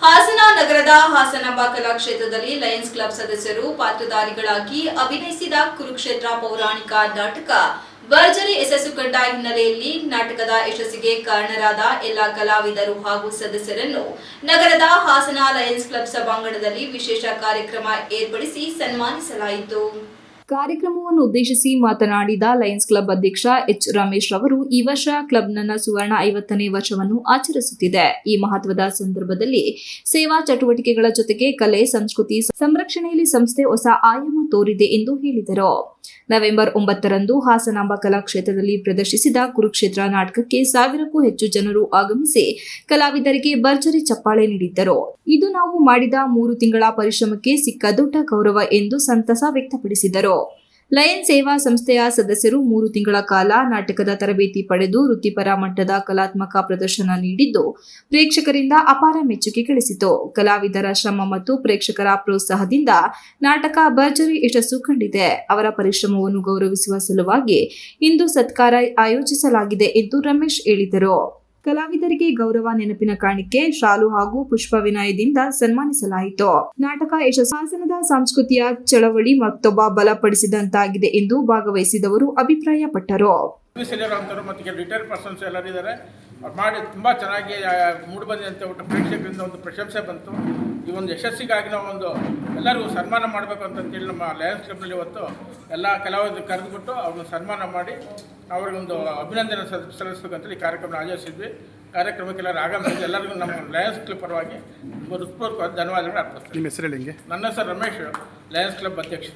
ಹಾಸನ ನಗರದ Hasanamba ಕಲಾಕ್ಷೇತ್ರದಲ್ಲಿ Lions club ಸದಸ್ಯರು ಪಾತ್ರಧಾರಿಗಳಾಗಿ ಅಭಿನಯಿಸಿದ ಕುರುಕ್ಷೇತ್ರ ಪೌರಾಣಿಕ ನಾಟಕ ಭರ್ಜರಿ ಯಶಸ್ಸು ಕಂಡ ಹಿನ್ನೆಲೆಯಲ್ಲಿ ನಾಟಕದ ಯಶಸ್ಸಿಗೆ ಕಾರಣರಾದ ಎಲ್ಲ ಕಲಾವಿದರು ಹಾಗೂ ಸದಸ್ಯರನ್ನು ನಗರದ ಹಾಸನ ಲಯನ್ಸ್ ಕ್ಲಬ್ ಸಭಾಂಗಣದಲ್ಲಿ ವಿಶೇಷ ಕಾರ್ಯಕ್ರಮ ಏರ್ಪಡಿಸಿ ಸನ್ಮಾನಿಸಲಾಯಿತು. ಕಾರ್ಯಕ್ರಮವನ್ನು ಉದ್ದೇಶಿಸಿ ಮಾತನಾಡಿದ ಲಯನ್ಸ್ ಕ್ಲಬ್ ಅಧ್ಯಕ್ಷ ಎಚ್ ರಮೇಶ್ ಅವರು, ಈ ವರ್ಷ ಕ್ಲಬ್ ನನ್ನ ಸುವರ್ಣ ಐವತ್ತನೇ ವರ್ಷವನ್ನು ಆಚರಿಸುತ್ತಿದೆ. ಈ ಮಹತ್ವದ ಸಂದರ್ಭದಲ್ಲಿ ಸೇವಾ ಚಟುವಟಿಕೆಗಳ ಜೊತೆಗೆ ಕಲೆ, ಸಂಸ್ಕೃತಿ, ಸಂರಕ್ಷಣೆಯಲ್ಲಿ ಸಂಸ್ಥೆ ಹೊಸ ಆಯಾಮ ತೋರಿದೆ ಎಂದು ಹೇಳಿದರು. ನವೆಂಬರ್ ಒಂಬತ್ತರಂದು ಹಾಸನಾಂಬ ಕಲಾಕ್ಷೇತ್ರದಲ್ಲಿ ಪ್ರದರ್ಶಿಸಿದ ಕುರುಕ್ಷೇತ್ರ ನಾಟಕಕ್ಕೆ ಸಾವಿರಕ್ಕೂ ಹೆಚ್ಚು ಜನರು ಆಗಮಿಸಿ ಕಲಾವಿದರಿಗೆ ಭರ್ಜರಿ ಚಪ್ಪಾಳೆ ನೀಡಿದ್ದರು. ಇದು ನಾವು ಮಾಡಿದ ಮೂರು ತಿಂಗಳ ಪರಿಶ್ರಮಕ್ಕೆ ಸಿಕ್ಕ ದೊಡ್ಡ ಗೌರವ ಎಂದು ಸಂತಸ ವ್ಯಕ್ತಪಡಿಸಿದರು. ಲಯನ್ ಸೇವಾ ಸಂಸ್ಥೆಯ ಸದಸ್ಯರು ಮೂರು ತಿಂಗಳ ಕಾಲ ನಾಟಕದ ತರಬೇತಿ ಪಡೆದು ವೃತ್ತಿಪರ ಮಟ್ಟದ ಕಲಾತ್ಮಕ ಪ್ರದರ್ಶನ ನೀಡಿದ್ದು, ಪ್ರೇಕ್ಷಕರಿಂದ ಅಪಾರ ಮೆಚ್ಚುಗೆ ಗಳಿಸಿತು. ಕಲಾವಿದರ ಶ್ರಮ ಮತ್ತು ಪ್ರೇಕ್ಷಕರ ಪ್ರೋತ್ಸಾಹದಿಂದ ನಾಟಕ ಭರ್ಜರಿ ಯಶಸ್ಸು ಕಂಡಿದೆ. ಅವರ ಪರಿಶ್ರಮವನ್ನು ಗೌರವಿಸುವ ಸಲುವಾಗಿ ಇಂದು ಸತ್ಕಾರ ಆಯೋಜಿಸಲಾಗಿದೆ ಎಂದು ರಮೇಶ್ ಹೇಳಿದರು. ಕಲಾವಿದರಿಗೆ ಗೌರವ ನೆನಪಿನ ಕಾಣಿಕೆ, ಶಾಲು ಹಾಗೂ ಪುಷ್ಪ ವಿನಯದಿಂದ ಸನ್ಮಾನಿಸಲಾಯಿತು. ನಾಟಕ ಯಶಸ್ಸು ಸಂಸ್ಕೃತಿಯ ಚಳವಳಿ ಮತ್ತೊಬ್ಬ ಬಲಪಡಿಸಿದಂತಾಗಿದೆ ಎಂದು ಭಾಗವಹಿಸಿದವರು ಅಭಿಪ್ರಾಯಪಟ್ಟರು. ಮತ್ತು ಕೆಲವು ರಿಟೈರ್ಡ್ ಪರ್ಸನ್ಸ್ ಎಲ್ಲರೂ ಇದ್ದಾರೆ ಅವ್ರು ಮಾಡಿ ತುಂಬ ಚೆನ್ನಾಗಿ ಮೂಡಿ ಒಟ್ಟು ಪ್ರೇಕ್ಷಕರಿಂದ ಒಂದು ಪ್ರಶಂಸೆ ಬಂತು. ಈ ಒಂದು ಯಶಸ್ಸಿಗಾಗಿ ನಾವು ಒಂದು ಎಲ್ಲರಿಗೂ ಸನ್ಮಾನ ಮಾಡಬೇಕು ಅಂತಂತೇಳಿ ನಮ್ಮ ಲಯನ್ಸ್ ಕ್ಲಬ್ನಲ್ಲಿ ಇವತ್ತು ಎಲ್ಲ ಕಲಾವಿದರು ಕರೆದುಬಿಟ್ಟು ಅವ್ರನ್ನ ಸನ್ಮಾನ ಮಾಡಿ ಅವ್ರಿಗೊಂದು ಅಭಿನಂದನೆ ಸಲ್- ಸಲ್ಲಿಸ್ಬೇಕಂತೇಳಿ ಈ ಕಾರ್ಯಕ್ರಮ ಆಯೋಜಿಸಿದ್ವಿ. ಕಾರ್ಯಕ್ರಮಕ್ಕೆ ಎಲ್ಲರೂ ಆಗಮಿಸಿದ್ದು ಎಲ್ಲರಿಗೂ ನಮ್ಮ ಲಯನ್ಸ್ ಕ್ಲಬ್ ಪರವಾಗಿ ಹೃತ್ಪೂರ್ವಕವಾದ ಧನ್ಯವಾದಗಳು ಅರ್ಪಿಸ್ತೀನಿ. ನಿಮ್ಮ ಹೆಸರು ಹೇಳಿ ನನ್ನ ಹೆಸರು ರಮೇಶ್ ಲಯನ್ಸ್ ಕ್ಲಬ್ ಅಧ್ಯಕ್ಷ.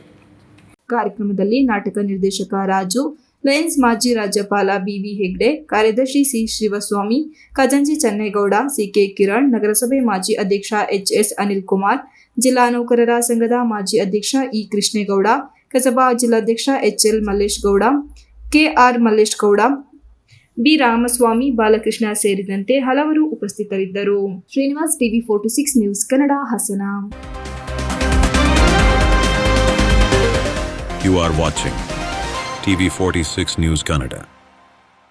ಕಾರ್ಯಕ್ರಮದಲ್ಲಿ ನಾಟಕ ನಿರ್ದೇಶಕ ರಾಜು ಲಯನ್ಸ್ ಮಾಜಿ ರಾಜ್ಯಪಾಲ ಬಿವಿ ಹೆಗ್ಡೆ ಕಾರ್ಯದರ್ಶಿ ಸಿ. ಶಿವಸ್ವಾಮಿ ಖಜಂಜಿ ಚನ್ನೇಗೌಡ ಸಿಕೆ ಕಿರಣ್ ನಗರಸಭೆ ಮಾಜಿ ಅಧ್ಯಕ್ಷ ಎಚ್ ಎಸ್ ಅನಿಲ್ ಕುಮಾರ್ ಜಿಲ್ಲಾ ನೌಕರರ ಸಂಘದ ಮಾಜಿ ಅಧ್ಯಕ್ಷ ಇ. ಕೃಷ್ಣೇಗೌಡ ಕಸಬಾ ಜಿಲ್ಲಾಧ್ಯಕ್ಷ H L Mallesh Gowda KR Mallesh Gowda B Ramaswamy Balakrishna ಸೇರಿದಂತೆ ಹಲವರು ಉಪಸ್ಥಿತರಿದ್ದರು. Srinivas TV forty six news Kannada, Hassan. You You are watching TV46 News Canada.